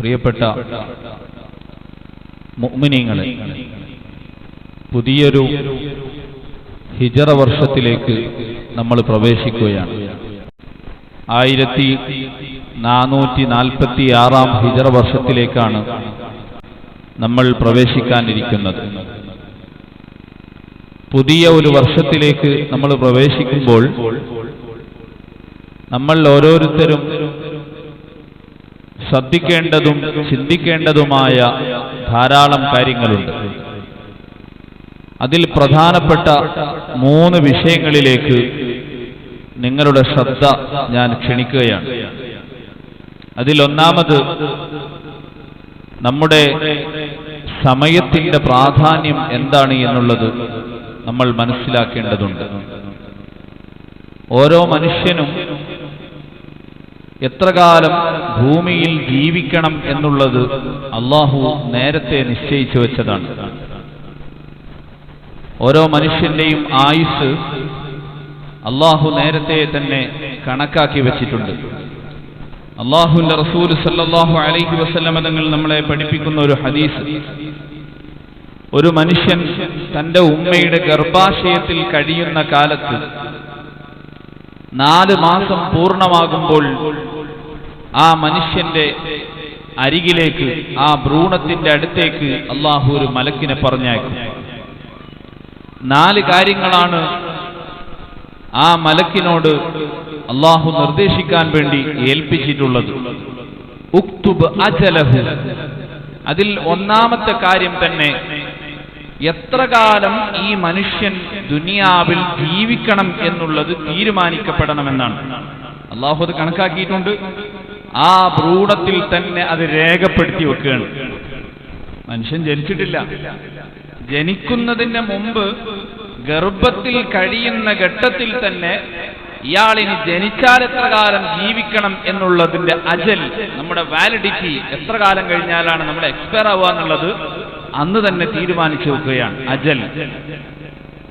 പ്രിയപ്പെട്ട മുഅ്മിനീങ്ങളെ പുതിയൊരു ഹിജറ വർഷത്തിലേക്ക് നമ്മൾ പ്രവേശിക്കുകയാണ്. ആയിരത്തി നാനൂറ്റി നാൽപ്പത്തി ആറാം ഹിജറ വർഷത്തിലേക്കാണ് നമ്മൾ പ്രവേശിക്കാനിരിക്കുന്നത്. പുതിയ ഒരു വർഷത്തിലേക്ക് നമ്മൾ പ്രവേശിക്കുമ്പോൾ നമ്മൾ ഓരോരുത്തരും ശ്രദ്ധിക്കേണ്ടതും ചിന്തിക്കേണ്ടതുമായ ധാരാളം കാര്യങ്ങളുണ്ട്. അതിൽ പ്രധാനപ്പെട്ട മൂന്ന് വിഷയങ്ങളിലേക്ക് നിങ്ങളുടെ ശ്രദ്ധ ഞാൻ ക്ഷണിക്കുകയാണ്. അതിലൊന്നാമത് നമ്മുടെ സമയത്തിന്റെ പ്രാധാന്യം എന്താണ് എന്നുള്ളത് നമ്മൾ മനസ്സിലാക്കേണ്ടതുണ്ട്. ഓരോ മനുഷ്യനും എത്ര കാലം ഭൂമിയിൽ ജീവിക്കണം എന്നുള്ളത് അള്ളാഹു നേരത്തെ നിശ്ചയിച്ചു വെച്ചതാണ്. ഓരോ മനുഷ്യന്റെയും ആയുസ് അള്ളാഹു നേരത്തെ തന്നെ കണക്കാക്കി വെച്ചിട്ടുണ്ട്. അള്ളാഹുവിന്റെ റസൂൽ സല്ലാഹു അലൈഹി വസല്ലമ തങ്ങൾ നമ്മളെ പഠിപ്പിക്കുന്ന ഒരു ഹദീസ്. ഒരു മനുഷ്യൻ തന്റെ ഉമ്മയുടെ ഗർഭാശയത്തിൽ കഴിയുന്ന കാലത്ത് നാല് മാസം പൂർണമാകുമ്പോൾ ആ മനുഷ്യന്റെ അരികിലേക്ക് ആ ഭ്രൂണത്തിന്റെ അടുത്തേക്ക് അള്ളാഹു ഒരു മലക്കിനെ പറഞ്ഞയക്കും. നാല് കാര്യങ്ങളാണ് ആ മലക്കിനോട് അള്ളാഹു നിർദ്ദേശിക്കാൻ വേണ്ടി ഏൽപ്പിച്ചിട്ടുള്ളത്. ഉക്തുബ് അജലഹു. അതിൽ ഒന്നാമത്തെ കാര്യം തന്നെ എത്ര കാലം ഈ മനുഷ്യൻ ദുനിയാവിൽ ജീവിക്കണം എന്നുള്ളത് തീരുമാനിക്കപ്പെടണമെന്നാണ്. അള്ളാഹു അത് കണക്കാക്കിയിട്ടുണ്ട്. ആ ഭ്രൂണത്തിൽ തന്നെ അത് രേഖപ്പെടുത്തി വെക്കുകയാണ്. മനുഷ്യൻ ജനിച്ചിട്ടില്ല. ജനിക്കുന്നതിന് മുമ്പ് ഗർഭത്തിൽ കഴിയുന്ന ഘട്ടത്തിൽ തന്നെ ഇയാളിനി ജനിച്ചാൽ എത്ര കാലം ജീവിക്കണം എന്നുള്ളതിന്റെ അജൽ നമ്മുടെ വാലിഡിറ്റി എത്ര കാലം കഴിഞ്ഞാലാണ് നമ്മൾ എക്സ്പയർ ആവുക എന്നുള്ളത് അന്ന് തന്നെ തീരുമാനിച്ചു വെക്കുകയാണ്. അജൽ.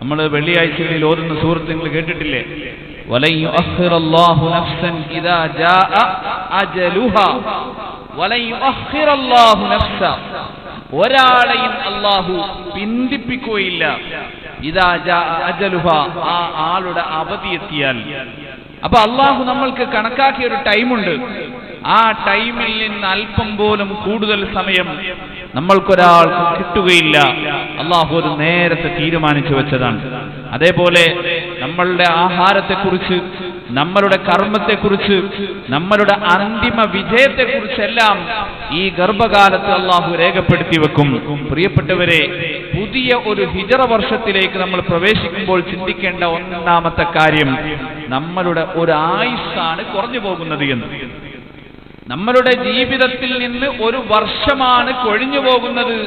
നമ്മൾ വെള്ളിയാഴ്ചകളിൽ ഓരുന്ന സുഹൃത്ത് നിങ്ങൾ കേട്ടിട്ടില്ലേ? വലൻ نفسا നഫ്സൻ جاء ജാഅ ولن يؤخر الله نفسا. ഒരാളെയും അള്ളാഹു പിന്തിപ്പിക്കുകയില്ല. ഇതാ അജലുഹ ആ ആളുടെ അവധി എത്തിയാൽ അപ്പൊ അള്ളാഹു നമ്മൾക്ക് കണക്കാക്കിയ ഒരു ടൈമുണ്ട്. ആ ടൈമിൽ നിന്ന് അല്പം പോലും കൂടുതൽ സമയം നമ്മൾക്കൊരാൾക്ക് കിട്ടുകയില്ല. അള്ളാഹു ഒരു നേരത്തെ തീരുമാനിച്ചു വെച്ചതാണ്. അതേപോലെ നമ്മളുടെ ആഹാരത്തെക്കുറിച്ച് നമ്മളുടെ കർമ്മത്തെക്കുറിച്ച് നമ്മളുടെ അന്തിമ വിജയത്തെക്കുറിച്ചെല്ലാം ഈ ഗർഭകാലത്ത് അള്ളാഹു രേഖപ്പെടുത്തി വെക്കും. പ്രിയപ്പെട്ടവരെ പുതിയ ഒരു ഹിജറ വർഷത്തിലേക്ക് നമ്മൾ പ്രവേശിക്കുമ്പോൾ ചിന്തിക്കേണ്ട ഒന്നാമത്തെ കാര്യം നമ്മളുടെ ഒരു ആയുസ്സാണ് കുറഞ്ഞു പോകുന്നത് എന്ന്. നമ്മളുടെ ജീവിതത്തിൽ നിന്ന് ഒരു വർഷമാണ് കൊഴിഞ്ഞു പോകുന്നത്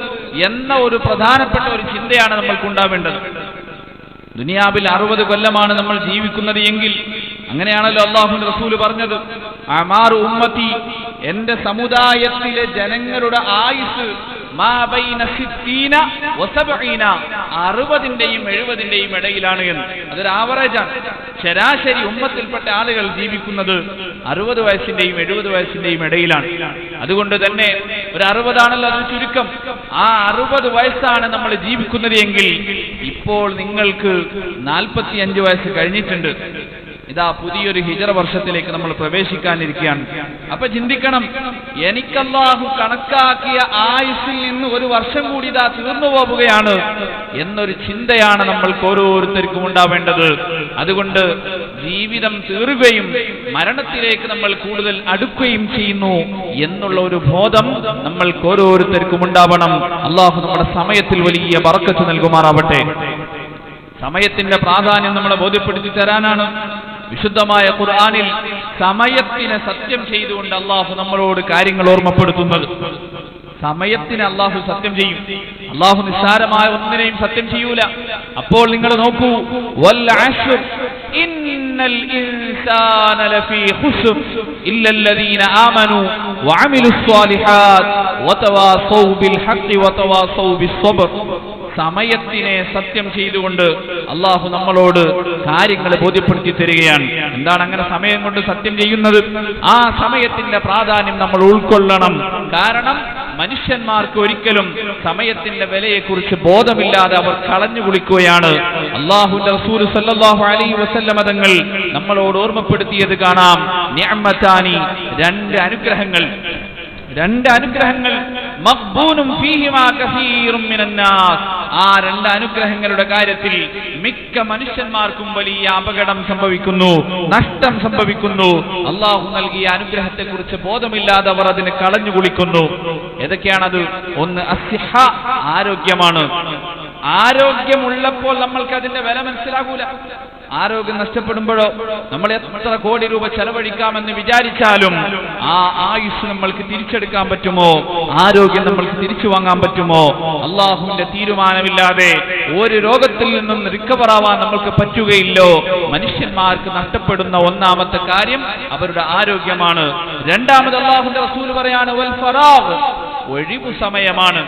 എന്ന ഒരു പ്രധാനപ്പെട്ട ഒരു ചിന്തയാണ് നമ്മൾക്കുണ്ടാവേണ്ടത്. ദുനിയാവിൽ അറുപത് കൊല്ലമാണ് നമ്മൾ ജീവിക്കുന്നത് എങ്കിൽ അങ്ങനെയാണല്ലോ അള്ളാഹു റസൂൽ പറഞ്ഞത്. അമാർ ഉമ്മത്തി എന്റെ സമുദായത്തിലെ ജനങ്ങളുടെ ആയുസ് അറുപതിന്റെയും എഴുപതിന്റെയും ഇടയിലാണ് എന്ന്. അതൊരു ആവറേജാണ് ശരാശരി ഉമ്മത്തിൽപ്പെട്ട ആളുകൾ ജീവിക്കുന്നത് അറുപത് വയസ്സിന്റെയും എഴുപത് വയസ്സിന്റെയും ഇടയിലാണ്. അതുകൊണ്ട് തന്നെ ഒരു അറുപതാണല്ലോ അത് ചുരുക്കം. ആ അറുപത് വയസ്സാണ് നമ്മൾ ജീവിക്കുന്നത് എങ്കിൽ ഇപ്പോൾ നിങ്ങൾക്ക് നാൽപ്പത്തി അഞ്ച് വയസ്സ് കഴിഞ്ഞിട്ടുണ്ട്. ഇതാ പുതിയൊരു ഹിജറ വർഷത്തിലേക്ക് നമ്മൾ പ്രവേശിക്കാനിരിക്കുകയാണ്. അപ്പൊ ചിന്തിക്കണം എനിക്കല്ലാഹു കണക്കാക്കിയ ആയുസ്സിൽ നിന്ന് ഒരു വർഷം കൂടി ഇതാ തീർന്നു പോവുകയാണ് എന്നൊരു ചിന്തയാണ് നമ്മൾക്ക് ഓരോരുത്തർക്കും ഉണ്ടാവേണ്ടത്. അതുകൊണ്ട് ജീവിതം തീർവുകയും മരണത്തിലേക്ക് നമ്മൾ കൂടുതൽ അടുക്കുകയും ചെയ്യുന്നു എന്നുള്ള ഒരു ബോധം നമ്മൾക്ക് ഓരോരുത്തർക്കും ഉണ്ടാവണം. അള്ളാഹു നമ്മുടെ സമയത്തിൽ വലിയ വറക്കത്ത് നൽകുമാറാവട്ടെ. സമയത്തിന്റെ പ്രാധാന്യം നമ്മളെ ബോധ്യപ്പെടുത്തി തരാനാണ്. വിശുദ്ധമായ ഖുർആാനിൽ സമയത്തിനെ സത്യം ചെയ്തുകൊണ്ട് അള്ളാഹു നമ്മളോട് കാര്യങ്ങൾ ഓർമ്മപ്പെടുത്തുന്നത്. സമയത്തിന് അള്ളാഹു സത്യം ചെയ്യും. അള്ളാഹു നിസ്സാരമായ ഒന്നിനെയും സത്യം ചെയ്യൂല. അപ്പോൾ നിങ്ങൾ നോക്കൂ ആമനു സമയത്തിനെ സത്യം ചെയ്തുകൊണ്ട് അള്ളാഹു നമ്മളോട് കാര്യങ്ങൾ ബോധ്യപ്പെടുത്തി തരികയാണ്. എന്താണ് അങ്ങനെ സമയം കൊണ്ട് സത്യം ചെയ്യുന്നത്? ആ സമയത്തിന്റെ പ്രാധാന്യം നമ്മൾ ഉൾക്കൊള്ളണം. കാരണം മനുഷ്യന്മാർക്ക് ഒരിക്കലും സമയത്തിന്റെ വിലയെക്കുറിച്ച് ബോധമില്ലാതെ അവർ കളഞ്ഞു കുളിക്കുകയാണ്. അള്ളാഹുന്റെ റസൂൽ നമ്മളോട് ഓർമ്മപ്പെടുത്തിയത് കാണാം. രണ്ട് അനുഗ്രഹങ്ങൾ. രണ്ട് അനുഗ്രഹങ്ങൾ. മഖ്ബൂനും ഫീഹിമാ കസീറും മിനന്നാസ്. ആ രണ്ട് അനുഗ്രഹങ്ങളുടെ കാര്യത്തിൽ മിക്ക മനുഷ്യന്മാർക്കും വലിയ അപകടം സംഭവിക്കുന്നു നഷ്ടം സംഭവിക്കുന്നു. അള്ളാഹു നൽകിയ അനുഗ്രഹത്തെ കുറിച്ച് ബോധമില്ലാതെ അവർ അതിന് കളഞ്ഞു കുളിക്കുന്നു ഏതൊക്കെയാണത്? ഒന്ന് അസിഹ ആരോഗ്യമാണ്. ആരോഗ്യമുള്ളപ്പോൾ നമ്മൾക്ക് അതിന്റെ വില മനസ്സിലാകൂല. ആരോഗ്യം നഷ്ടപ്പെടുമ്പോഴോ നമ്മൾ എത്ര കോടി രൂപ ചെലവഴിക്കാമെന്ന് വിചാരിച്ചാലും ആ ആയുസ് നമ്മൾക്ക് തിരിച്ചെടുക്കാൻ പറ്റുമോ? ആരോഗ്യം നമ്മൾക്ക് തിരിച്ചു വാങ്ങാൻ പറ്റുമോ? അള്ളാഹുവിന്റെ തീരുമാനമില്ലാതെ ഒരു രോഗത്തിൽ നിന്നും റിക്കവർ ആവാൻ നമ്മൾക്ക് പറ്റുകയില്ലോ? മനുഷ്യന്മാർക്ക് നഷ്ടപ്പെടുന്ന ഒന്നാമത്തെ കാര്യം അവരുടെ ആരോഗ്യമാണ്. രണ്ടാമത് അള്ളാഹുന്റെ റസൂൽ പറയാണ് ഒഴിവു സമയമാണ്.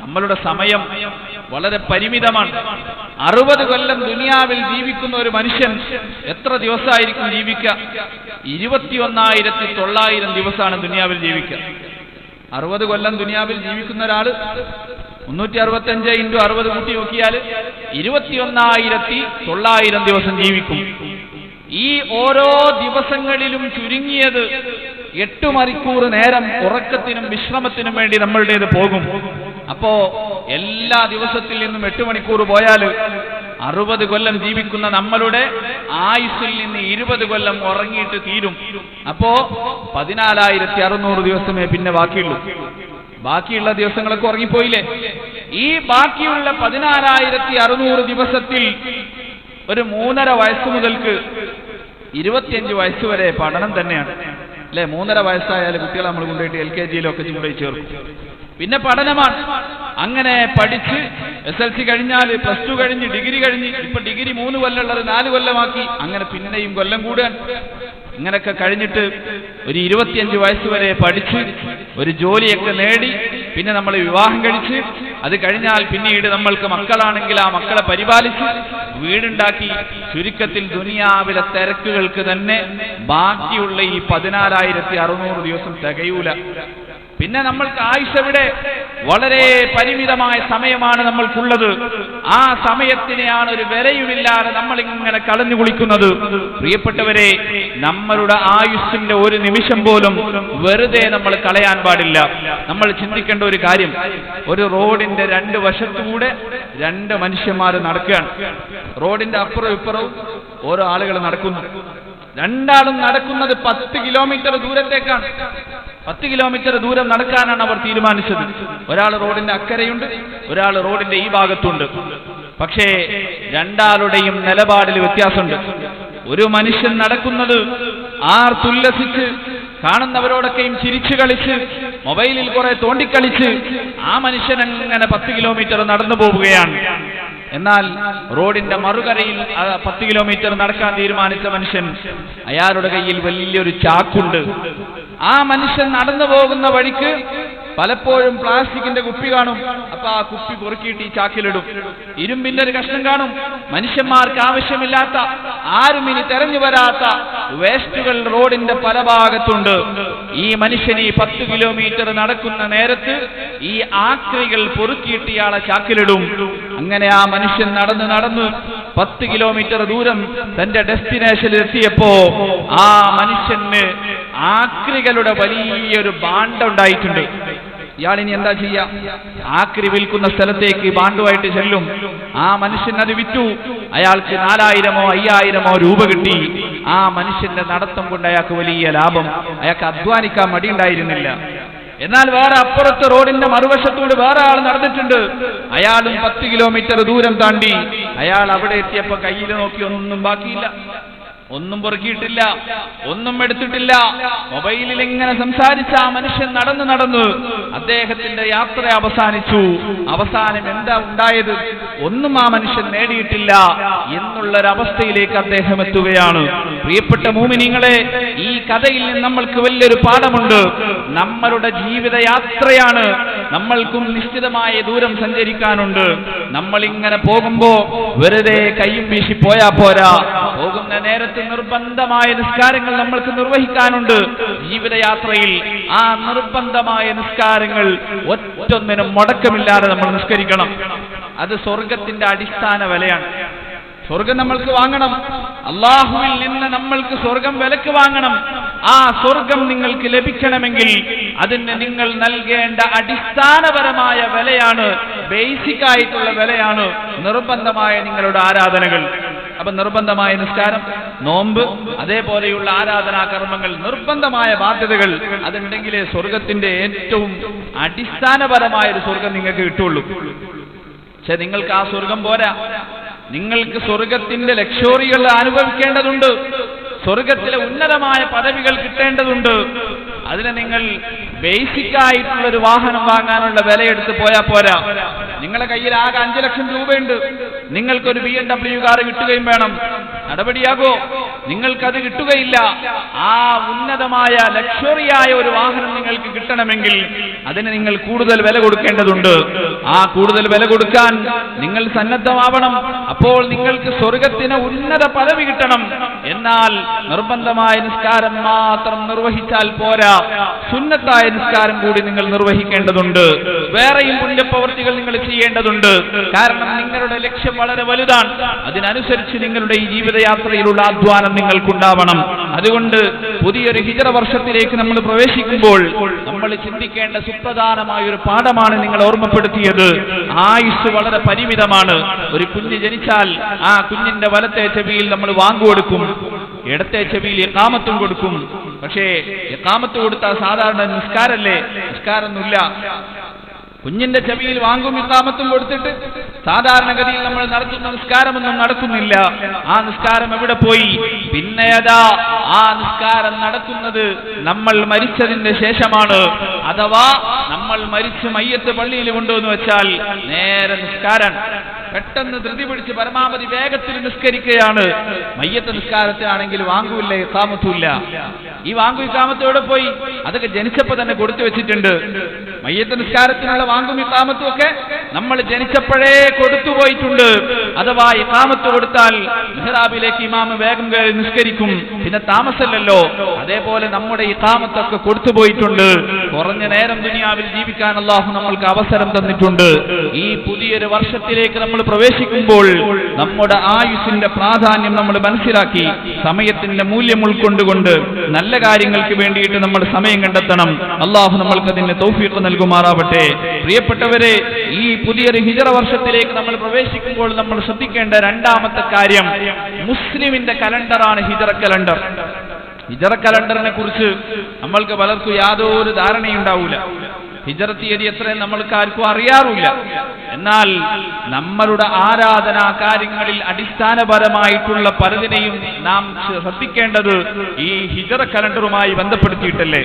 നമ്മളുടെ സമയം വളരെ പരിമിതമാണ്. അറുപത് കൊല്ലം ദുനിയാവിൽ ജീവിക്കുന്ന ഒരു മനുഷ്യൻ എത്ര ദിവസമായിരിക്കും ജീവിക്കുക? ഇരുപത്തിയൊന്നായിരത്തി തൊള്ളായിരം ദിവസമാണ് ദുനിയാവിൽ ജീവിക്കുക. അറുപത് കൊല്ലം ദുനിയാവിൽ ജീവിക്കുന്ന ഒരാൾ മുന്നൂറ്റി അറുപത്തി അഞ്ച് ഇന്റു അറുപത് കൂട്ടി നോക്കിയാൽ ഇരുപത്തിയൊന്നായിരത്തി തൊള്ളായിരം ദിവസം ജീവിക്കും. ഈ ഓരോ ദിവസങ്ങളിലും ചുരുങ്ങിയത് എട്ട് മണിക്കൂർ നേരം ഉറക്കത്തിനും വിശ്രമത്തിനും വേണ്ടി നമ്മളുടേത് പോകും. അപ്പോ എല്ലാ ദിവസത്തിൽ നിന്നും എട്ട് മണിക്കൂർ പോയാൽ അറുപത് കൊല്ലം ജീവിക്കുന്ന നമ്മളുടെ ആയുസ്സിൽ നിന്ന് ഇരുപത് കൊല്ലം ഉറങ്ങിയിട്ട് തീരും. അപ്പോ പതിനാലായിരത്തി അറുന്നൂറ് ദിവസമേ പിന്നെ ബാക്കിയുള്ളൂ. ബാക്കിയുള്ള ദിവസങ്ങളൊക്കെ ഉറങ്ങിപ്പോയില്ലേ? ഈ ബാക്കിയുള്ള പതിനാലായിരത്തി അറുന്നൂറ് ദിവസത്തിൽ ഒരു മൂന്നര വയസ്സ് മുതൽക്ക് ഇരുപത്തിയഞ്ച് വയസ്സ് വരെ പഠനം തന്നെയാണ്. അല്ലെ? മൂന്നര വയസ്സായാലും കുട്ടികളെ നമ്മൾ കൊണ്ടുപോയിട്ട് എൽ കെ ജിയിലൊക്കെ കൊണ്ടുപോയി ചേർക്കും. പിന്നെ പഠനമാണ്. അങ്ങനെ പഠിച്ച് എസ് എൽ സി കഴിഞ്ഞാൽ പ്ലസ് ടു കഴിഞ്ഞ് ഡിഗ്രി കഴിഞ്ഞ് ഇപ്പൊ ഡിഗ്രി മൂന്ന് കൊല്ലമുള്ളത് നാല് കൊല്ലമാക്കി. അങ്ങനെ പിന്നെയും കൊല്ലം കൂടാൻ ഇങ്ങനൊക്കെ കഴിഞ്ഞിട്ട് ഒരു ഇരുപത്തിയഞ്ച് വയസ്സ് വരെ പഠിച്ച് ഒരു ജോലിയൊക്കെ നേടി പിന്നെ നമ്മൾ വിവാഹം കഴിച്ച് അത് കഴിഞ്ഞാൽ പിന്നീട് നമ്മൾക്ക് മക്കളാണെങ്കിൽ ആ മക്കളെ പരിപാലിച്ച് വീടുണ്ടാക്കി ചുരുക്കത്തിൽ ദുനിയാവിലെ തിരക്കുകൾക്ക് തന്നെ ബാക്കിയുള്ള ഈ പതിനാലായിരത്തി അറുന്നൂറ് ദിവസം തികയൂല. പിന്നെ നമ്മൾക്ക് ആയുസ് ഇവിടെ വളരെ പരിമിതമായ സമയമാണ് നമ്മൾക്കുള്ളത്. ആ സമയത്തിനെയാണ് ഒരു വിലയുമില്ലാതെ നമ്മൾ ഇങ്ങനെ കളഞ്ഞു കുളിക്കുന്നത്. പ്രിയപ്പെട്ടവരെ നമ്മളുടെ ആയുസ്സിന്റെ ഒരു നിമിഷം പോലും വെറുതെ നമ്മൾ കളയാൻ പാടില്ല. നമ്മൾ ചിന്തിക്കേണ്ട ഒരു കാര്യം ഒരു റോഡിന്റെ രണ്ട് വശത്തൂടെ രണ്ട് മനുഷ്യന്മാർ നടക്കുകയാണ്. റോഡിന്റെ അപ്പുറവും ഇപ്പുറവും ഓരോ ആളുകൾ നടക്കുന്നു. രണ്ടാളും നടക്കുന്നത് പത്ത് കിലോമീറ്റർ ദൂരത്തേക്കാണ്. പത്ത് കിലോമീറ്റർ ദൂരം നടക്കാനാണ് അവർ തീരുമാനിച്ചത്. ഒരാൾ റോഡിന്റെ അക്കരയുണ്ട് ഒരാൾ റോഡിന്റെ ഈ ഭാഗത്തുണ്ട്. പക്ഷേ രണ്ടാളുടെയും നിലപാടിൽ വ്യത്യാസമുണ്ട്. ഒരു മനുഷ്യൻ നടക്കുന്നത് ആർ തുല്ലസിച്ച് കാണുന്നവരോടൊക്കെയും ചിരിച്ചു കളിച്ച് മൊബൈലിൽ കുറെ തോണ്ടിക്കളിച്ച് ആ മനുഷ്യൻ അങ്ങനെ പത്ത് കിലോമീറ്റർ നടന്നു പോവുകയാണ്. എന്നാൽ റോഡിന്റെ മറുകരയിൽ പത്ത് കിലോമീറ്റർ നടക്കാൻ തീരുമാനിച്ച മനുഷ്യൻ അയാളുടെ കയ്യിൽ വലിയൊരു ചാക്കുണ്ട്. ആ മനുഷ്യൻ നടന്നു പോകുന്ന വഴിക്ക് പലപ്പോഴും പ്ലാസ്റ്റിക്കിന്റെ കുപ്പി കാണും. അപ്പൊ ആ കുപ്പി പൊറുക്കിയിട്ട് ഈ ചാക്കിലിടും. ഇരുമ്പിന്റെ ഒരു കഷ്ണം കാണും. മനുഷ്യന്മാർക്ക് ആവശ്യമില്ലാത്ത ആരും ഇനി തെരഞ്ഞു വരാത്ത വേസ്റ്റുകൾ റോഡിന്റെ പല ഭാഗത്തുണ്ട്. ഈ മനുഷ്യൻ ഈ പത്ത് കിലോമീറ്റർ നടക്കുന്ന നേരത്ത് ഈ ആക്രികൾ പൊറുക്കിയിട്ട് ഇയാളെ ചാക്കിലിടും. അങ്ങനെ ആ മനുഷ്യൻ നടന്ന് നടന്ന് പത്ത് കിലോമീറ്റർ ദൂരം തന്റെ ഡെസ്റ്റിനേഷനിൽ എത്തിയപ്പോ ആ മനുഷ്യന് ആക്രികളുടെ വലിയൊരു ബാണ്ട ഉണ്ടായിട്ടുണ്ട്. ഇയാൾ ഇനി എന്താ ചെയ്യ? ആക്രി വിൽക്കുന്ന സ്ഥലത്തേക്ക് ബാണ്ടുമായിട്ട് ചെല്ലും. ആ മനുഷ്യൻ അത് വിറ്റു. അയാൾക്ക് നാലായിരമോ അയ്യായിരമോ രൂപ കിട്ടി. ആ മനുഷ്യന്റെ നടത്തം കൊണ്ട് അയാൾക്ക് വലിയ ലാഭം. അയാൾക്ക് അധ്വാനിക്കാൻ മടിയുണ്ടായിരുന്നില്ല. എന്നാൽ വേറെ അപ്പുറത്ത് റോഡിന്റെ മറുവശത്തൂടെ വേറെ ആൾ നടന്നിട്ടുണ്ട്. അയാളും പത്ത് കിലോമീറ്റർ ദൂരം താണ്ടി. അയാൾ അവിടെ എത്തിയപ്പോ കയ്യിൽ നോക്കി ഒന്നും ബാക്കിയില്ല. ഒന്നും പൊറുക്കിയിട്ടില്ല. ഒന്നും എടുത്തിട്ടില്ല. മൊബൈലിൽ ഇങ്ങനെ സംസാരിച്ച ആ മനുഷ്യൻ നടന്ന് നടന്ന് അദ്ദേഹത്തിന്റെ യാത്ര അവസാനിച്ചു. അവസാനം എന്താ ഉണ്ടായത്? ഒന്നും ആ മനുഷ്യൻ നേടിയിട്ടില്ല. എന്നുള്ളൊരവസ്ഥയിലേക്ക് അദ്ദേഹം എത്തുകയാണ്. പ്രിയപ്പെട്ട മൂമിനിങ്ങളെ ഈ കഥയിൽ നിന്ന് നമ്മൾക്ക് വലിയൊരു പാഠമുണ്ട്. നമ്മളുടെ ജീവിതയാത്രയാണ് നമ്മൾക്കും നിശ്ചിതമായ ദൂരം സഞ്ചരിക്കാനുണ്ട്. നമ്മളിങ്ങനെ പോകുമ്പോ വെറുതെ കൈയും വീശി പോയാ പോരാ. പോകുന്ന നേരത്ത് നിർബന്ധമായ നിസ്കാരങ്ങൾ നമ്മൾക്ക് നിർവഹിക്കാനുണ്ട്. ജീവിതയാത്രയിൽ ആ നിർബന്ധമായ നിസ്കാരങ്ങൾ ഒറ്റൊന്നിനും മുടക്കമില്ലാതെ നമ്മൾ നിസ്കരിക്കണം. അത് സ്വർഗത്തിന്റെ അടിസ്ഥാന വിലയാണ്. സ്വർഗം നമ്മൾക്ക് വാങ്ങണം. അള്ളാഹുവിൽ നിന്ന് നമ്മൾക്ക് സ്വർഗം വിലക്ക് വാങ്ങണം. ആ സ്വർഗം നിങ്ങൾക്ക് ലഭിക്കണമെങ്കിൽ അതിന് നിങ്ങൾ നൽകേണ്ട അടിസ്ഥാനപരമായ വിലയാണ് ബേസിക് ആയിട്ടുള്ള വിലയാണ് നിർബന്ധമായ നിങ്ങളുടെ ആരാധനകൾ. അപ്പൊ നിർബന്ധമായ നിസ്കാരം നോമ്പ് അതേപോലെയുള്ള ആരാധനാ കർമ്മങ്ങൾ നിർബന്ധമായ ബാധ്യതകൾ അതുണ്ടെങ്കിലേ സ്വർഗത്തിന്റെ ഏറ്റവും അടിസ്ഥാനപരമായ ഒരു സ്വർഗം നിങ്ങൾക്ക് കിട്ടുള്ളൂ. പക്ഷെ നിങ്ങൾക്ക് ആ സ്വർഗം പോരാ. നിങ്ങൾക്ക് സ്വർഗത്തിന്റെ ലക്ഷോറികൾ അനുഭവിക്കേണ്ടതുണ്ട്. സ്വർഗത്തിലെ ഉന്നതമായ പദവികൾ കിട്ടേണ്ടതുണ്ട്. അതിന് നിങ്ങൾ ബേസിക് ആയിട്ടുള്ള ഒരു വാഹനം വാങ്ങാനുള്ള വിലയെടുത്ത് പോയാൽ പോരാ. നിങ്ങളുടെ കയ്യിൽ ആകെ അഞ്ചു ലക്ഷം രൂപയുണ്ട്. നിങ്ങൾക്കൊരു ബി എം ഡബ്ല്യു കാർ കിട്ടുകയും വേണം. നടപടിയാകോ? നിങ്ങൾക്കത് കിട്ടുകയില്ല. ആ ഉന്നതമായ ലക്ഷറിയായ ഒരു വാഹനം നിങ്ങൾക്ക് കിട്ടണമെങ്കിൽ അതിന് നിങ്ങൾ കൂടുതൽ വില കൊടുക്കേണ്ടതുണ്ട്. ആ കൂടുതൽ വില കൊടുക്കാൻ നിങ്ങൾ സന്നദ്ധമാവണം. അപ്പോൾ നിങ്ങൾക്ക് സ്വർഗത്തിന് ഉന്നത പദവി കിട്ടണം. എന്നാൽ നിർബന്ധമായ നിസ്കാരം മാത്രം നിർവഹിച്ചാൽ പോരാ. സുന്നത്തായ നിസ്കാരം കൂടി നിങ്ങൾ നിർവഹിക്കേണ്ടതുണ്ട്. വേറെയും പുണ്യപ്രവർത്തികൾ നിങ്ങൾ ചെയ്യേണ്ടതുണ്ട്. കാരണം നിങ്ങളുടെ ലക്ഷ്യം വളരെ വലുതാണ്. അതിനനുസരിച്ച് നിങ്ങളുടെ ഈ ജീവിതയാത്രയിലുള്ള അധ്വാനം നിങ്ങൾക്കുണ്ടാവണം. അതുകൊണ്ട് പുതിയൊരു ഹിജറ വർഷത്തിലേക്ക് നമ്മൾ പ്രവേശിക്കുമ്പോൾ നമ്മൾ ചിന്തിക്കേണ്ട സുപ്രധാനമായ ഒരു പാഠമാണ് നിങ്ങൾ ഓർമ്മപ്പെടുത്തിയത്. ആയുസ് വളരെ പരിമിതമാണ്. ഒരു കുഞ്ഞ് ജനിച്ചാൽ ആ കുഞ്ഞിന്റെ വലത്തെ ചെവിയിൽ നമ്മൾ വാങ്ങുകൊടുക്കും ഇടത്തെ ചെവിയിൽ എക്കാമത്തും കൊടുക്കും. പക്ഷേ എക്കാമത്ത് കൊടുത്താൽ സാധാരണ നിസ്കാരല്ലേ? നിസ്കാരമൊന്നുമില്ല. കുഞ്ഞിന്റെ ചെവിയിൽ വാങ്ങും ഇക്കാമത്തും കൊടുത്തിട്ട് സാധാരണഗതിയിൽ നമ്മൾ നടത്തുന്ന നിസ്കാരമൊന്നും നടക്കുന്നില്ല. ആ നിസ്കാരം എവിടെ പോയി? പിന്നെ അതാ ആ നിസ്കാരം നടക്കുന്നത് നമ്മൾ മരിച്ചതിന്റെ ശേഷമാണ്. അഥവാ നമ്മൾ മരിച്ച് മയ്യത്ത് പള്ളിയിൽ കൊണ്ടുവന്ന് വെച്ചാൽ നേരെ നിസ്കാരം പെട്ടെന്ന് ധൃതി പിടിച്ച് പരമാവധി വേഗത്തിൽ നിസ്കരിക്കുകയാണ്. മയ്യത്ത് നിസ്കാരത്തിനാണെങ്കിൽ വാങ്ങൂല്ല ഇക്കാമത്തുമില്ല ഈ വാങ്ങു എവിടെ പോയി? അതൊക്കെ ജനിച്ചപ്പോ തന്നെ കൊടുത്തു വെച്ചിട്ടുണ്ട്. മയ്യത്ത് നിസ്കാരത്തിനുള്ള വാങ്ങും ഇസാമത്തും ഒക്കെ നമ്മൾ ജനിച്ചപ്പോഴേ കൊടുത്തു പോയിട്ടുണ്ട്. അഥവാ ഇസാമത്ത് കൊടുത്താൽ മെഹ്റാബിലേക്ക് ഇമാമ് വേഗം നിസ്കരിക്കും. പിന്നെ താമസമല്ലല്ലോ. അതേപോലെ നമ്മുടെ ഇസാമത്തൊക്കെ കൊടുത്തു പോയിട്ടുണ്ട്. കുറഞ്ഞ നേരം ദുനിയാവിൽ ജീവിക്കാൻ അള്ളാഹു നമ്മൾക്ക് അവസരം തന്നിട്ടുണ്ട്. ഈ പുതിയൊരു വർഷത്തിലേക്ക് നമ്മൾ പ്രവേശിക്കുമ്പോൾ നമ്മുടെ ആയുസിന്റെ പ്രാധാന്യം നമ്മൾ മനസ്സിലാക്കി സമയത്തിന്റെ മൂല്യം ഉൾക്കൊണ്ടുകൊണ്ട് നല്ല കാര്യങ്ങൾക്ക് വേണ്ടിയിട്ട് നമ്മൾ സമയം കണ്ടെത്തണം. അള്ളാഹു നമ്മൾക്ക് അതിന് തൗഫീഖ് നൽകുമാറാവട്ടെ. പ്രിയപ്പെട്ടവരെ ഈ പുതിയൊരു ഹിജറ വർഷത്തിലേക്ക് നമ്മൾ പ്രവേശിക്കുമ്പോൾ നമ്മൾ ശ്രദ്ധിക്കേണ്ട രണ്ടാമത്തെ കാര്യം മുസ്ലിമിന്റെ കലണ്ടറാണ് ഹിജറ കലണ്ടർ. ഹിജറ കലണ്ടറിനെ കുറിച്ച് നമ്മൾക്ക് പലർക്കും യാതൊരു ധാരണയുണ്ടാവൂല. ഹിജറ തീയതി എത്രയും നമ്മൾക്ക് ആർക്കും അറിയാറില്ല എന്നാൽ നമ്മളുടെ ആരാധനാ കാര്യങ്ങളിൽ അടിസ്ഥാനപരമായിട്ടുള്ള പലതിനെയും നാം ശ്രദ്ധിക്കേണ്ടത് ഈ ഹിജറ കലണ്ടറുമായി ബന്ധപ്പെടുത്തിയിട്ടല്ലേ?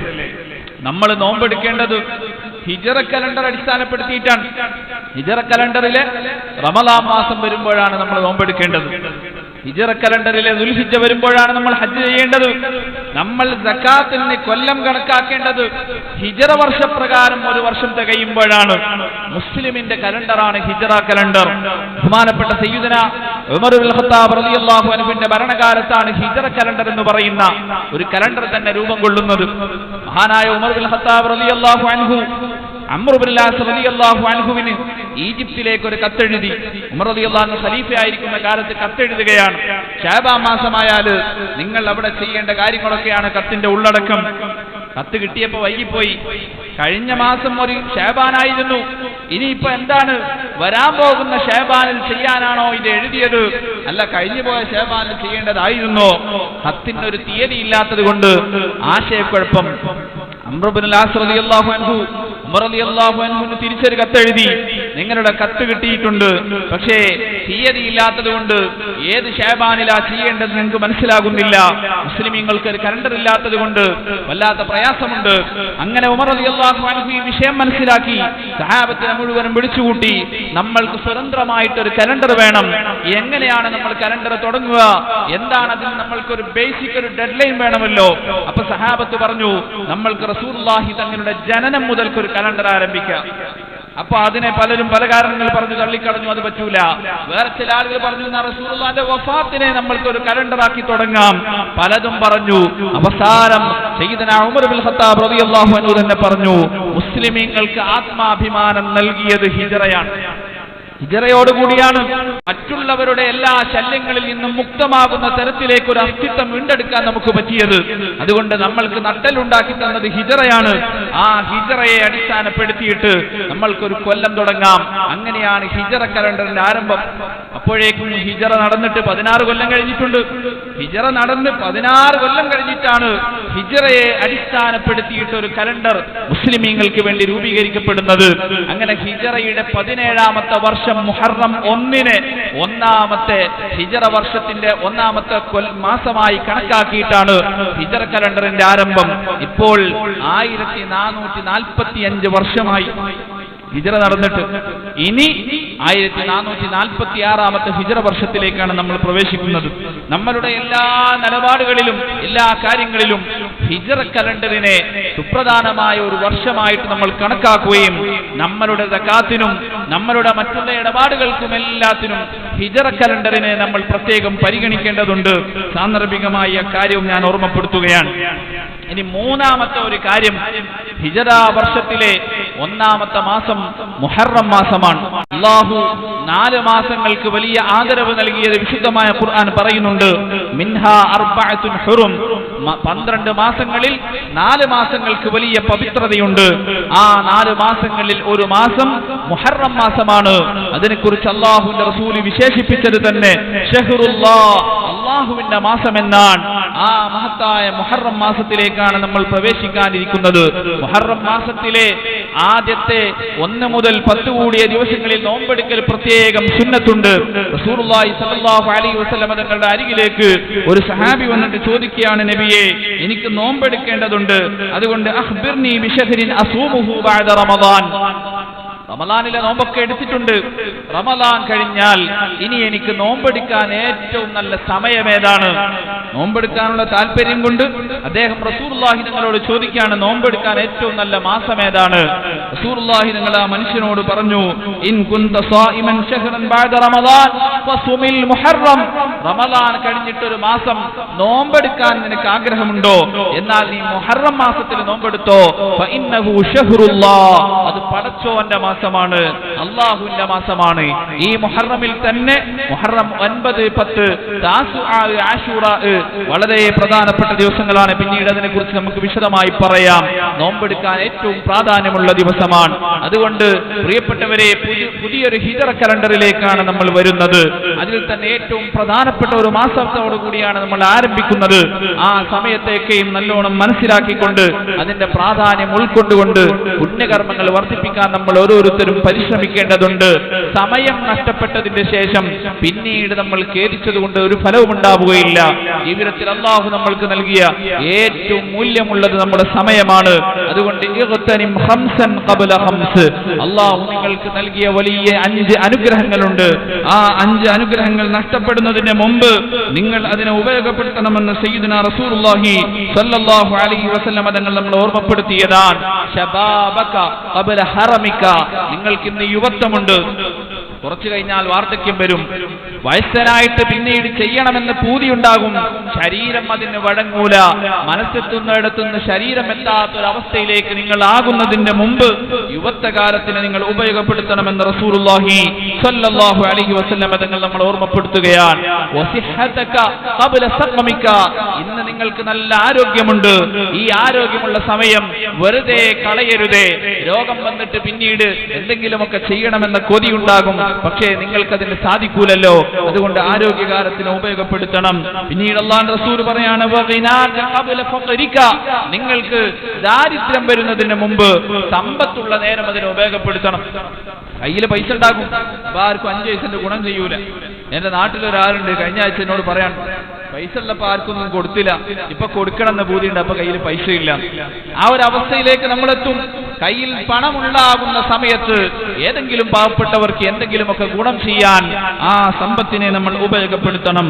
നമ്മൾ നോമ്പെടുക്കേണ്ടത് ഹിജറ കലണ്ടർ അടിസ്ഥാനപ്പെടുത്തിയിട്ടാണ്. ഹിജറ കലണ്ടറിലെ റമലാം മാസം വരുമ്പോഴാണ് നമ്മൾ നോമ്പെടുക്കേണ്ടത്. ഹിജറ കലണ്ടറിലെ ദുൽഹിജ വരുമ്പോഴാണ് നമ്മൾ ഹജ്ജ് ചെയ്യേണ്ടത്. നമ്മൾ സക്കാത്തിന് കൊല്ലം കണക്കാക്കേണ്ടത്. ഹിജറ വർഷപ്രകാരം ഒരു വർഷം തികയുമ്പോഴാണ്. മുസ്ലിമിന്റെ കലണ്ടറാണ് ഹിജറ കലണ്ടർ. ബഹുമാനപ്പെട്ട സയ്യിദന ഉമർ ഖത്താബ് റളിയല്ലാഹു ഭരണകാലത്താണ് ഹിജറ കലണ്ടർ എന്ന് പറയുന്ന ഒരു കലണ്ടർ തന്നെ രൂപം കൊള്ളുന്നത്. മഹാനായ ഉമർ ഖത്താബ് റളിയല്ലാഹു അൻഹു അൻഹുവിന് ഈജിപ്തിലേക്ക് ഒരു കത്തെഴുതി. ഉമർ റളിയല്ലാഹു ഖലീഫയായിരിക്കുന്ന കാലത്ത് കത്തെഴുതുകയാണ്. ഷാബാ മാസമായാൽ നിങ്ങൾ അവിടെ ചെയ്യേണ്ട കാര്യങ്ങളൊക്കെയാണ് കത്തിന്റെ ഉള്ളടക്കം. കത്ത് കിട്ടിയപ്പോ വൈകിപ്പോയി. കഴിഞ്ഞ മാസം ഒരു ഷേബാനായിരുന്നു. ഇനിയിപ്പോ എന്താണ്? വരാൻ പോകുന്ന ഷേബാനിൽ ചെയ്യാനാണോ ഇത് എഴുതിയത്? അല്ല കഴിഞ്ഞു പോയ ഷേബാനിൽ ചെയ്യേണ്ടതായിരുന്നോ? കത്തിന് ഒരു തീയതി ഇല്ലാത്തത് കൊണ്ട് ആശയക്കുഴപ്പം. അൻഹുവിന് തിരിച്ചൊരു കത്തെഴുതി. നിങ്ങളുടെ കത്ത് കിട്ടിയിട്ടുണ്ട്. പക്ഷേ തീയതി കൊണ്ട് ഏത് ഷാബാനിലാ ചെയ്യേണ്ടത് നിങ്ങൾക്ക് മനസ്സിലാകുന്നില്ല. മുസ്ലിമീങ്ങൾക്ക് ഒരു കലണ്ടർ ഇല്ലാത്തത് കൊണ്ട് വല്ലാത്ത പ്രയാസമുണ്ട്. അങ്ങനെ ഉമർ അലി അള്ളാഹു ഈ വിഷയം മനസ്സിലാക്കി സഹാബത്തിനെ മുഴുവനും വിളിച്ചുകൂട്ടി നമ്മൾക്ക് സ്വതന്ത്രമായിട്ട് ഒരു കലണ്ടർ വേണം. എങ്ങനെയാണ് നമ്മൾ കലണ്ടർ തുടങ്ങുക? എന്താണ് അതിന് നമ്മൾക്ക് ഒരു ബേസിക് ഒരു ഡെഡ് ലൈൻ വേണമല്ലോ? അപ്പൊ സഹാബത്ത് പറഞ്ഞു നമ്മൾക്ക് റസൂർലാഹി തങ്ങളുടെ ജനനം മുതൽക്ക് ഒരു കലണ്ടർ ആരംഭിക്കാം. അപ്പൊ അതിനെ പലരും പല കാരണങ്ങൾ പറഞ്ഞു തള്ളിക്കളഞ്ഞു അത് പറ്റൂല. വേറെ ചില ആളുകൾ പറഞ്ഞു റസൂലുള്ളാന്റെ വഫാത്തിനെ നമ്മൾക്ക് ഒരു കലണ്ടറാക്കി തുടങ്ങാം. പലതും പറഞ്ഞു. അവസാനം സയ്യിദന ഉമർ ബിൻ ഖത്താബ് റളിയല്ലാഹു അൻഹു തന്നെ പറഞ്ഞു മുസ്ലിമീങ്ങൾക്ക് ആത്മാഭിമാനം നൽകിയത് ഹിജറയാണ്. ഹിജറയോടുകൂടിയാണ്. മറ്റുള്ളവരുടെ എല്ലാ ശല്യങ്ങളിൽ നിന്നും മുക്തമാകുന്ന തരത്തിലേക്ക് ഒരു അസ്തിത്വം വീണ്ടെടുക്കാൻ നമുക്ക് പറ്റിയത്. അതുകൊണ്ട് നമ്മൾക്ക് നട്ടലുണ്ടാക്കി തന്നത് ഹിജറയാണ്. ആ ഹിജറയെ അടിസ്ഥാനപ്പെടുത്തിയിട്ട് നമ്മൾക്കൊരു കൊല്ലം തുടങ്ങാം. അങ്ങനെയാണ് ഹിജറ കലണ്ടറിന്റെ ആരംഭം. അപ്പോഴേക്കും ഹിജറ നടന്നിട്ട് പതിനാറ് കൊല്ലം കഴിഞ്ഞിട്ടുണ്ട്. ഹിജറ നടന്ന് പതിനാറ് കൊല്ലം കഴിഞ്ഞിട്ടാണ് ഹിജറയെ അടിസ്ഥാനപ്പെടുത്തിയിട്ട് ഒരു കലണ്ടർ മുസ്ലിമീങ്ങൾക്ക് വേണ്ടി രൂപീകരിക്കപ്പെടുന്നത്. അങ്ങനെ ഹിജറയുടെ പതിനേഴാമത്തെ വർഷം മുഹറം ഒന്നിന് ഒന്നാമത്തെ ഹിജറ വർഷത്തിന്റെ ഒന്നാമത്തെ മാസമായി കണക്കാക്കിയിട്ടാണ് ഹിജറ കലണ്ടറിന്റെ ആരംഭം. ഇപ്പോൾ ആയിരത്തി നാനൂറ്റി നാൽപ്പത്തി അഞ്ച് വർഷമായി. ഹിജറ നടന്നിട്ട്. ഇനി ആയിരത്തി നാനൂറ്റി നാൽപ്പത്തി ആറാമത്തെ ഹിജറ വർഷത്തിലേക്കാണ് നമ്മൾ പ്രവേശിക്കുന്നത്. നമ്മളുടെ എല്ലാ നിലപാടുകളിലും എല്ലാ കാര്യങ്ങളിലും ഹിജറ കലണ്ടറിനെ സുപ്രധാനമായ ഒരു വർഷമായിട്ട് നമ്മൾ കണക്കാക്കുകയും നമ്മളുടെ തക്കാത്തിനും നമ്മളുടെ മറ്റുള്ള ഇടപാടുകൾക്കും എല്ലാത്തിനും ഹിജറ കലണ്ടറിനെ നമ്മൾ പ്രത്യേകം പരിഗണിക്കേണ്ടതുണ്ട്. സാന്ദർഭികമായി അക്കാര്യവും ഞാൻ ഓർമ്മപ്പെടുത്തുകയാണ്. ഇനി മൂന്നാമത്തെ ഒരു കാര്യം ഹിജറ വർഷത്തിലെ ഒന്നാമത്തെ മാസം മുഹറം മാസമാണ്. അള്ളാഹു നാല് മാസങ്ങൾക്ക് വലിയ ആദരവ് നൽകിയത് വിശുദ്ധമായ ഖുർആൻ പറയുന്നുണ്ട് മിൻഹ അർബഅത്തുൻ ഹുറും. പന്ത്രണ്ട് മാസങ്ങളിൽ നാല് മാസങ്ങൾക്ക് വലിയ പവിത്രതയുണ്ട്. ആ നാല് മാസങ്ങളിൽ ഒരു മാസം മുഹറം മാസമാണ്. അതിനെക്കുറിച്ച് അള്ളാഹുവിന്റെ റസൂൽ വിശേഷിപ്പിച്ചത് തന്നെ അള്ളാഹുവിന്റെ മാസം എന്നാണ് ആ മഹത്തായ മുഹറം മാസത്തിലേക്കാണ് നമ്മൾ പ്രവേശിക്കാനിരിക്കുന്നത്. മുഹറം മാസത്തിലെ ആദ്യത്തെ ഒന്ന് മുതൽ പത്ത് കൂടിയ ദിവസങ്ങളിൽ നോമ്പെടുക്കൽ പ്രത്യേകം സുന്നത്തുണ്ട്. റസൂലുള്ളാഹി സ്വല്ലല്ലാഹു അലൈഹി വസല്ലം തങ്ങളുടെ അരികിലേക്ക് ഒരു സഹാബി വന്നിട്ട് ചോദിക്കുകയാണ് നബിയെ എനിക്ക് നോമ്പെടുക്കേണ്ടതുണ്ട്. അതുകൊണ്ട് അഖ്ബിർനി ബിഷഹരിൻ അസൂമുഹു ബഅദ റമദാൻ. റമദാനിലെ നോമ്പൊക്കെ എടുത്തിട്ടുണ്ട്. റമലാൻ കഴിഞ്ഞാൽ ഇനി എനിക്ക് നോമ്പെടുക്കാൻ ഏറ്റവും നല്ല സമയം ഏതാണ്? നോമ്പെടുക്കാനുള്ള താല്പര്യം കൊണ്ട് അദ്ദേഹം റസൂർലാഹി നിങ്ങളോട് ചോദിക്കുകയാണ് നോമ്പെടുക്കാൻ ഏറ്റവും നല്ല മാസം ഏതാണ്? റസൂർലാഹി നിങ്ങൾ ആ മനുഷ്യനോട് പറഞ്ഞു ഇൻ കുന്ത സായിമൻ ശഹ്റൻ ബഅദ റമദാൻ ഫസുമിൽ മുഹറം. റമദാൻ കഴിഞ്ഞിട്ട് ഒരു മാസം നോമ്പെടുക്കാൻ നിനക്ക് ആഗ്രഹമുണ്ടോ? എന്നാൽ നീ മുഹറം മാസത്തിൽ നോമ്പെടുത്തോ. അത് പടച്ചോന്റെ മാസമാണ് അള്ളാഹുവിന്റെ മാസമാണ്. ഈ മുഹറമിൽ തന്നെ മുഹറം ഒൻപത് പത്ത് വളരെ പ്രധാനപ്പെട്ട ദിവസങ്ങളാണ്. പിന്നീട് അതിനെ കുറിച്ച് നമുക്ക് വിശദമായി പറയാം. നോമ്പെടുക്കാൻ ഏറ്റവും പ്രാധാന്യമുള്ള ദിവസമാണ്. അതുകൊണ്ട് പ്രിയപ്പെട്ടവരെ പുതി- പുതിയൊരു ഹിതറ കലണ്ടറിലേക്കാണ് നമ്മൾ വരുന്നത്. അതിൽ തന്നെ ഏറ്റവും പ്രധാനപ്പെട്ട ഒരു മാസത്തോടു കൂടിയാണ് നമ്മൾ ആരംഭിക്കുന്നത്. ആ സമയത്തേക്കെയും നല്ലോണം മനസ്സിലാക്കിക്കൊണ്ട് അതിന്റെ പ്രാധാന്യം ഉൾക്കൊണ്ടുകൊണ്ട് പുണ്യകർമ്മങ്ങൾ വർദ്ധിപ്പിക്കാൻ നമ്മൾ ഓരോരുത്തരും പരിശ്രമിക്കേണ്ടതുണ്ട്. സമയം നഷ്ടപ്പെട്ടതിന്റെ ശേഷം പിന്നീട് നമ്മൾ ഖേദിച്ചതുകൊണ്ട് ഒരു ഫലവും ഉണ്ടാവുകയില്ല ജീവിതത്തിൽ അള്ളാഹു നമ്മൾക്ക് നൽകിയ ഏറ്റവും മൂല്യമുള്ളത് നമ്മുടെ സമയമാണ്. അതുകൊണ്ട് അള്ളാഹു നിങ്ങൾക്ക് നൽകിയ വലിയ അഞ്ച് അനുഗ്രഹങ്ങളുണ്ട്. ആ അഞ്ച് അനുഗ്രഹങ്ങൾ നഷ്ടപ്പെടുന്നതിന് മുമ്പ് നിങ്ങൾ അതിനെ ഉപയോഗപ്പെടുത്തണമെന്ന് സയ്യിദിന റസൂർഹി സല്ലാഹു അലൈഹി വസല്ലം തങ്ങൾ നമ്മൾ ഓർമ്മപ്പെടുത്തിയതാണ്. നിങ്ങൾക്ക് ഇന്ന് യുവത്വമുണ്ട്. കുറച്ചു കഴിഞ്ഞാൽ വാർദ്ധക്യം വരും. വയസ്സനായിട്ട് പിന്നീട് ചെയ്യണമെന്ന് പൂതിയുണ്ടാകും. ശരീരം അതിന് വഴങ്ങൂല. മനസ്സെത്തുന്നിടത്തുനിന്ന് ശരീരം എത്താത്തൊരവസ്ഥയിലേക്ക് നിങ്ങൾ ആകുന്നതിന്റെ മുമ്പ് യുവത്വകാലത്തിന് നിങ്ങൾ ഉപയോഗപ്പെടുത്തണമെന്ന് റസൂലുള്ളാഹി സ്വല്ലല്ലാഹു അലൈഹി വസല്ലം തങ്ങൾ നമ്മൾ ഓർമ്മപ്പെടുത്തുകയാണ്. ഇന്ന് നിങ്ങൾക്ക് നല്ല ആരോഗ്യമുണ്ട്. ഈ ആരോഗ്യമുള്ള സമയം വെറുതെ കളയരുതേ. രോഗം വന്നിട്ട് പിന്നീട് എന്തെങ്കിലുമൊക്കെ ചെയ്യണമെന്ന കൊതിയുണ്ടാകും. പക്ഷേ നിങ്ങൾക്കതിന് സാധിക്കൂലല്ലോ. അതുകൊണ്ട് ആരോഗ്യകാലത്തിന് ഉപയോഗപ്പെടുത്തണം. പിന്നീട് അള്ളാൻ റസൂൽ പറയാണ്. നിങ്ങൾക്ക് ദാരിദ്ര്യം വരുന്നതിന് മുമ്പ് സമ്പത്തുള്ള നേരം അതിനെ ഉപയോഗപ്പെടുത്തണം. കയ്യിൽ പൈസ ഉണ്ടാക്കും. ആർക്കും അഞ്ച് പൈസന്റെ ഗുണം ചെയ്യൂല. എന്റെ നാട്ടിലൊരാളുണ്ട് കഴിഞ്ഞ ആഴ്ച എന്നോട് പറയാൻ പൈസ ഉള്ളപ്പോ ആർക്കൊന്നും കൊടുത്തില്ല. ഇപ്പൊ കൊടുക്കണം എന്ന ബൂതിയുണ്ട് അപ്പൊ കയ്യിൽ പൈസ ഇല്ല. ആ ഒരു അവസ്ഥയിലേക്ക് നമ്മളെത്തും. കയ്യിൽ പണമുണ്ടാകുന്ന സമയത്ത് ഏതെങ്കിലും പാവപ്പെട്ടവർക്ക് എന്തെങ്കിലുമൊക്കെ ഗുണം ചെയ്യാൻ ആ സമ്പത്തിനെ നമ്മൾ ഉപയോഗപ്പെടുത്തണം.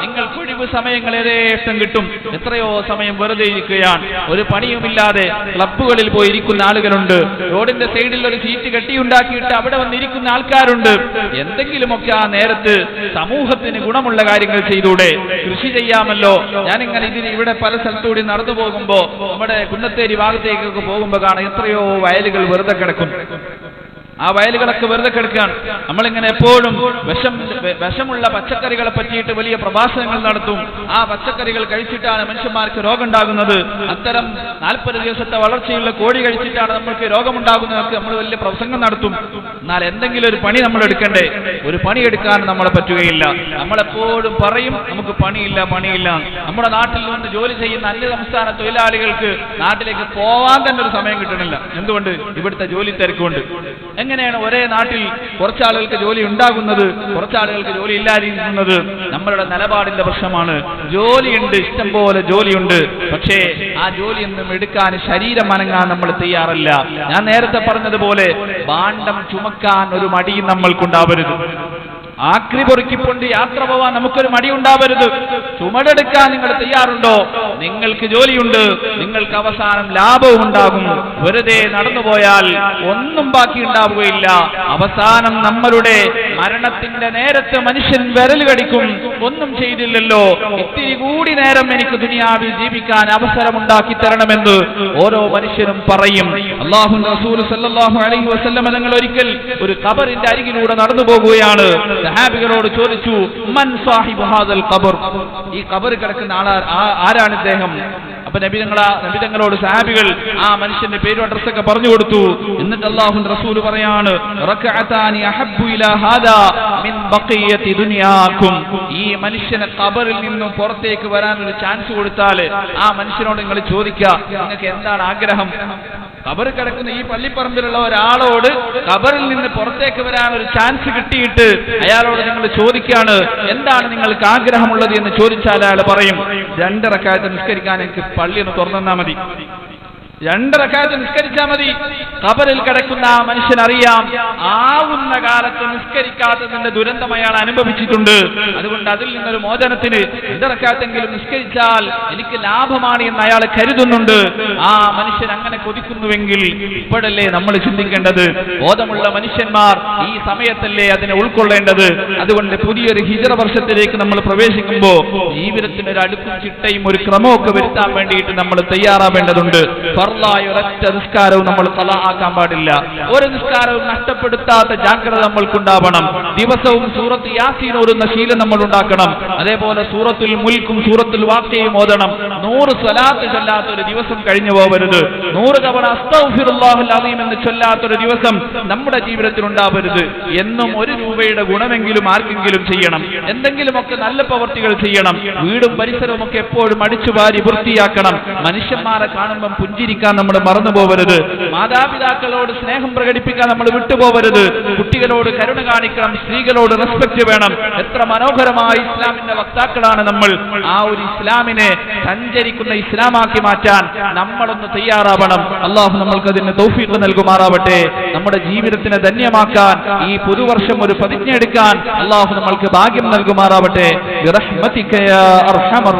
നിങ്ങൾ ഒഴിവ് സമയങ്ങൾ ഏതേഷ്ടം കിട്ടും. എത്രയോ സമയം വെറുതെ ഇരിക്കുകയാണ്. ഒരു പണിയുമില്ലാതെ ക്ലബ്ബുകളിൽ പോയി ഇരിക്കുന്ന ആളുകളുണ്ട്. റോഡിന്റെ സൈഡിൽ ഒരു സീറ്റ് കെട്ടിയുണ്ടാക്കിയിട്ട് അവിടെ വന്നിരിക്കുന്ന ആൾക്കാരുണ്ട്. എന്തെങ്കിലുമൊക്കെ ആ നേരത്ത് സമൂഹത്തിന് ഗുണമുള്ള കാര്യങ്ങൾ ചെയ്തൂടെ. കൃഷി ചെയ്യാമല്ലോ. ഞാനിങ്ങനെ ഇതിന് ഇവിടെ പല സ്ഥലത്തൂടി നടന്നു പോകുമ്പോ നമ്മുടെ കുന്നത്തേരി ഭാഗത്തേക്കൊക്കെ പോകുമ്പോൾ കാണാം എത്രയോ വയലുകൾ വെറുതെ കിടക്കും ആ വയലുകളൊക്കെ വെറുതെ കിടക്കുകയാണ്. നമ്മളിങ്ങനെ എപ്പോഴും വിഷം വിഷമുള്ള പച്ചക്കറികളെ പറ്റിയിട്ട് വലിയ പ്രഭാഷണങ്ങൾ നടത്തും. ആ പച്ചക്കറികൾ കഴിച്ചിട്ടാണ് മനുഷ്യന്മാർക്ക് രോഗം ഉണ്ടാകുന്നത് അത്തരം നാൽപ്പത് ദിവസത്തെ വളർച്ചയുള്ള കോഴി കഴിച്ചിട്ടാണ് നമ്മൾക്ക് രോഗമുണ്ടാകുന്നതൊക്കെ നമ്മൾ വലിയ പ്രസംഗം നടത്തും. എന്നാൽ എന്തെങ്കിലും ഒരു പണി നമ്മൾ എടുക്കണ്ടേ? ഒരു പണി എടുക്കാൻ നമ്മളെ പറ്റുകയില്ല. നമ്മളെപ്പോഴും പറയും നമുക്ക് പണിയില്ല പണിയില്ല. നമ്മുടെ നാട്ടിൽ നിന്ന് ജോലി ചെയ്യുന്ന അന്യ സംസ്ഥാന തൊഴിലാളികൾക്ക് നാട്ടിലേക്ക് പോവാൻ തന്നെ ഒരു സമയം കിട്ടണില്ല. എന്തുകൊണ്ട്? ഇവിടുത്തെ ജോലി തിരക്കുണ്ട്. എങ്ങനെയാണ് ഒരേ നാട്ടിൽ കുറച്ചാളുകൾക്ക് ജോലി ഉണ്ടാകുന്നത്? കുറച്ചാളുകൾക്ക് ജോലി ഇല്ലാതിരിക്കുന്നത് നമ്മളുടെ നിലപാടിന്റെ പ്രശ്നമാണ്. ജോലിയുണ്ട് ഇഷ്ടം പോലെ ജോലിയുണ്ട്. പക്ഷേ ആ ജോലി ജോലിയൊന്നും എടുക്കാൻ ശരീരം അനങ്ങാൻ നമ്മൾ തയ്യാറല്ല. ഞാൻ നേരത്തെ പറഞ്ഞതുപോലെ ഭാണ്ഡം ചുമക്കാൻ ഒരു മടിയും നമ്മൾക്കുണ്ടാവരുത്. ആക്രി പൊറുക്കിക്കൊണ്ട് യാത്ര പോവാൻ നമുക്കൊരു മടിയുണ്ടാവരുത് ചുമടെടുക്കാൻ നിങ്ങൾ തയ്യാറുണ്ടോ? നിങ്ങൾക്ക് ജോലിയുണ്ട്. നിങ്ങൾക്ക് അവസാനം ലാഭവും ഉണ്ടാകും. വെറുതെ നടന്നുപോയാൽ ഒന്നും ബാക്കി ഉണ്ടാവുകയില്ല. അവസാനം നമ്മളുടെ മരണത്തിന്റെ നേരത്ത് മനുഷ്യൻ വിരൽ കടിക്കും. ഒന്നും ചെയ്തില്ലല്ലോ. ഇത്തിരി കൂടി നേരം എനിക്ക് ദുനിയാവിൽ ജീവിക്കാൻ അവസരമുണ്ടാക്കി തരണമെന്ന് ഓരോ മനുഷ്യനും പറയും. അള്ളാഹു റസൂൽ സല്ലല്ലാഹു അലൈഹി വസല്ലം തങ്ങൾ ഒരിക്കൽ ഒരു കബറിന്റെ അരികിലൂടെ നടന്നു പോകുകയാണ്. സഹാബികളോട് ചോദിച്ചു മൻ സാഹിബ് ഹാദൽ ഖബർ? ഈ ഖബർ കിടക്കുന്ന ആളാ ആരാണ് ഇദ്ദേഹം? അപ്പൊ നബി നബിതങ്ങളോട് നബി തങ്ങളോട് സഹാബികൾ ആ മനുഷ്യന്റെ പേരും അഡ്രസ് ഒക്കെ പറഞ്ഞു കൊടുത്തു. എന്നിട്ട് അള്ളാഹു റസൂൽ പറയാണ് ഈ മനുഷ്യനെ ഖബറിൽ നിന്നും പുറത്തേക്ക് വരാൻ ഒരു ചാൻസ് കൊടുത്താൽ ആ മനുഷ്യനോട് നിങ്ങൾ ചോദിക്കുക നിങ്ങൾക്ക് എന്താണ് ആഗ്രഹം? ഖബർ കിടക്കുന്ന ഈ പള്ളിപ്പറമ്പിലുള്ള ഒരാളോട് കബറിൽ നിന്ന് പുറത്തേക്ക് വരാൻ ഒരു ചാൻസ് കിട്ടിയിട്ട് അയാളോട് നിങ്ങൾ ചോദിക്കാണ് എന്താണ് നിങ്ങൾക്ക് ആഗ്രഹമുള്ളത് എന്ന് ചോദിച്ചാൽ അയാൾ പറയും രണ്ടിറക്കാലത്ത് നിസ്കരിക്കാൻ എനിക്ക് പള്ളി ഒന്ന് തുറന്നാ മതി. രണ്ടിറക്കാലത്ത് നിസ്കരിച്ചാൽ മതി. കബറിൽ കിടക്കുന്ന ആ മനുഷ്യൻ അറിയാം ആവുന്ന കാലത്ത് നിസ്കരിക്കാത്തതിന്റെ ദുരന്തം അയാൾ അനുഭവിച്ചിട്ടുണ്ട്. അതുകൊണ്ട് അതിൽ നിന്നൊരു മോചനത്തിന് രണ്ടരക്കാലത്തെങ്കിലും നിസ്കരിച്ചാൽ എനിക്ക് ലാഭമാണ് എന്ന് അയാൾ കരുതുന്നുണ്ട്. ആ മനുഷ്യൻ അങ്ങനെ കൊതിക്കുന്നുവെങ്കിൽ ഇപ്പോഴല്ലേ നമ്മൾ ചിന്തിക്കേണ്ടത്? ബോധമുള്ള മനുഷ്യന്മാർ ഈ സമയത്തല്ലേ അതിനെ ഉൾക്കൊള്ളേണ്ടത്? അതുകൊണ്ട് പുതിയൊരു ഹിജറ വർഷത്തിലേക്ക് നമ്മൾ പ്രവേശിക്കുമ്പോൾ ജീവിതത്തിന് ഒരു അടുക്കും ചിട്ടയും ഒരു ക്രമമൊക്കെ വരുത്താൻ വേണ്ടിയിട്ട് നമ്മൾ തയ്യാറാവേണ്ടതുണ്ട്. ഫർലായ ഒരൊറ്റ നിസ്കാരവും നമ്മൾ തല ആക്കാൻ പാടില്ല. ഒരു നിസ്കാരവും നഷ്ടപ്പെടുത്താത്ത ജാഗ്രത നമ്മൾക്കുണ്ടാവണം. ദിവസവും സൂറത്ത് യാസീൻ ഓടുന്ന ശീലം നമ്മൾ ഉണ്ടാക്കണം. അതേപോലെ സൂറത്തുൽ മുൽക്കും സൂറത്തുൽ വാക്കയും ഓതണം. നൂറ് സ്വലാത്ത് ചൊല്ലാത്ത ഒരു ദിവസം കഴിഞ്ഞു പോകരുത് നൂറ് തവണ അസ്തഗ്ഫിറുല്ലാഹുൽ അലീം എന്ന് ചൊല്ലാത്ത ഒരു ദിവസം നമ്മുടെ ജീവിതത്തിൽ ഉണ്ടാവരുത്. എന്നും ഒരു രൂപയുടെ ഗുണമെങ്കിലും ആർക്കെങ്കിലും ചെയ്യണം. എന്തെങ്കിലുമൊക്കെ നല്ല പ്രവർത്തികൾ ചെയ്യണം. വീടും പരിസരവും ഒക്കെ എപ്പോഴും അടിച്ചു വാരി വൃത്തിയാക്കണം. മനുഷ്യന്മാരെ കാണുമ്പം പുഞ്ചിരിക്കാൻ നമ്മൾ മറന്നു പോവരുത് മാതാപിതാക്കളോട് സ്നേഹം പ്രകടിപ്പിക്കാൻ നമ്മൾ വിട്ടുപോകരുത് കുട്ടികളോട് കരുണ കാണിക്കണം സ്ത്രീകളോട് റെസ്പെക്ട് വേണം. എത്ര മനോഹരമായ ഇസ്ലാമിന്റെ വക്താക്കളാണ് നമ്മൾ. ആ ഒരു ഇസ്ലാമിനെ സഞ്ചരിക്കുന്ന ഇസ്ലാമാക്കി മാറ്റാൻ നമ്മളൊന്ന് തയ്യാറാവണം. അള്ളാഹു നമ്മൾക്ക് അതിന് തൗഫീഖ് നൽകുമാറാവട്ടെ. നമ്മുടെ ജീവിതത്തിനെ ധന്യമാക്കാൻ ഈ പുതുവർഷം ഒരു പ്രതിജ്ഞ എടുക്കാൻ അള്ളാഹു നമ്മൾക്ക് ഭാഗ്യം നൽകുമാറാവട്ടെ. അർഹമർ